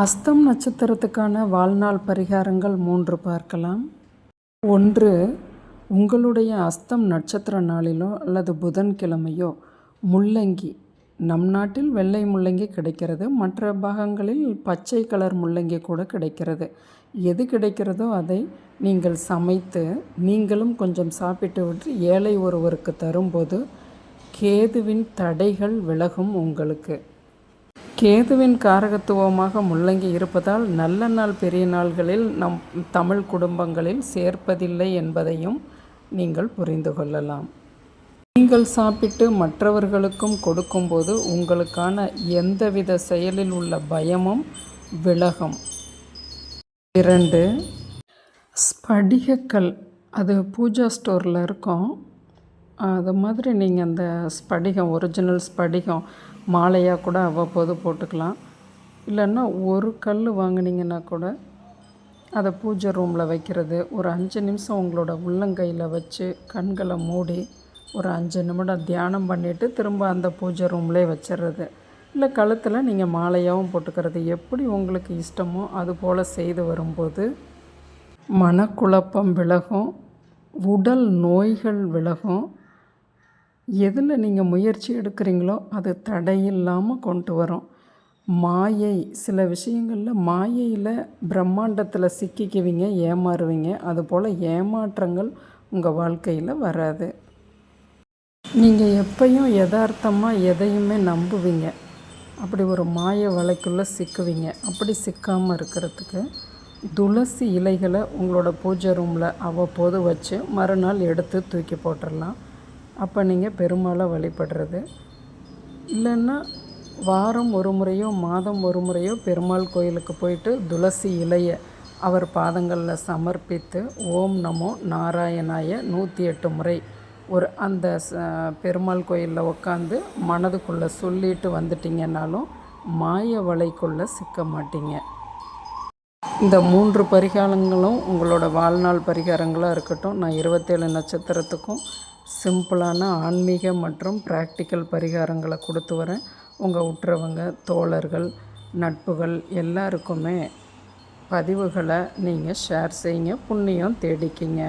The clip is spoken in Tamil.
அஸ்தம் நட்சத்திரத்துக்கான வாழ்நாள் பரிகாரங்கள் மூன்று பார்க்கலாம். ஒன்று உங்களுடைய அஸ்தம் நட்சத்திர நாளிலோ அல்லது புதன்கிழமையோ முள்ளங்கி நம் நாட்டில் வெள்ளை முள்ளங்கி கிடைக்கிறது. மற்ற பாகங்களில் பச்சை கலர் முள்ளங்கி கூட கிடைக்கிறது. எது கிடைக்கிறதோ அதை நீங்கள் சமைத்து நீங்களும் கொஞ்சம் சாப்பிட்டு விட்டு ஏழை ஒருவருக்கு தரும்போது கேதுவின் தடைகள் விலகும் உங்களுக்கு. கேதுவின் காரகத்துவமாக முள்ளங்கி இருப்பதால் நல்ல நாள் பெரிய நாள்களில் நம் தமிழ் குடும்பங்களில் சேர்ப்பதில்லை என்பதையும் நீங்கள் புரிந்து கொள்ளலாம். நீங்கள் சாப்பிட்டு மற்றவர்களுக்கும் கொடுக்கும்போது உங்களுக்கான எந்தவித செயலில் உள்ள பயமும் விலகும். இரண்டு ஸ்படிகக்கல் அது பூஜா ஸ்டோரில் இருக்கும். அது மாதிரி நீங்கள் அந்த ஸ்படிகம் ஒரிஜினல் ஸ்படிகம் மாலையாக கூட அவ்வப்போது போட்டுக்கலாம். இல்லைன்னா ஒரு கல் வாங்கினீங்கன்னா கூட அதை பூஜை ரூமில் வைக்கிறது. ஒரு அஞ்சு நிமிஷம் உங்களோட உள்ளங்கையில் வச்சு கண்களை மூடி ஒரு அஞ்சு நிமிடம் தியானம் பண்ணிவிட்டு திரும்ப அந்த பூஜை ரூம்லேயே வச்சிடுறது. இல்லை கழுத்தில் நீங்கள் மாலையாகவும் போட்டுக்கிறது. எப்படி உங்களுக்கு இஷ்டமோ அது போல் செய்து வரும்போது மனக்குழப்பம் விலகும் உடல் நோய்கள் விலகும் எதில் நீங்கள் முயற்சி எடுக்கிறீங்களோ அது தடையில்லாமல் கொண்டு வரும். மாயை சில விஷயங்களில் மாயையில் பிரம்மாண்டத்தில் சிக்கிக்குவீங்க ஏமாறுவீங்க. அதுபோல் ஏமாற்றங்கள் உங்கள் வாழ்க்கையில் வராது. நீங்கள் எப்பையும் யதார்த்தமாக எதையுமே நம்புவீங்க. அப்படி ஒரு மாய வலைக்குள்ளே சிக்குவீங்க. அப்படி சிக்காமல் இருக்கிறதுக்கு துளசி இலைகளை உங்களோட பூஜை ரூமில் அவ்வப்போது வச்சு மறுநாள் எடுத்து தூக்கி போட்டுடலாம் அப்போ நீங்கள் பெருமாளை வழிபடுறது. இல்லைன்னா வாரம் ஒரு முறையோ மாதம் ஒரு முறையோ பெருமாள் கோயிலுக்கு போயிட்டு துளசி இலையை அவர் பாதங்களில் சமர்ப்பித்து ஓம் நமோ நாராயணாய நூற்றி எட்டு முறை ஒரு அந்த பெருமாள் கோயிலில் உட்காந்து மனதுக்குள்ளே சொல்லிட்டு வந்துட்டிங்கன்னாலும் மாய வலைக்குள்ளே சிக்க மாட்டீங்க. இந்த மூன்று பரிகாரங்களும் உங்களோட வாழ்நாள் பரிகாரங்களாக இருக்கட்டும் நான் இருபத்தேழு நட்சத்திரத்துக்கும் சிம்பிளான ஆன்மீக மற்றும் ப்ராக்டிக்கல் பரிகாரங்களை கொடுத்து வரேன். உங்கள் உற்றவங்க தோழர்கள் நட்புகள் எல்லாருக்குமே பதிவுகளை நீங்கள் ஷேர் செய்யுங்க புண்ணியம் தேடிக்கிங்க.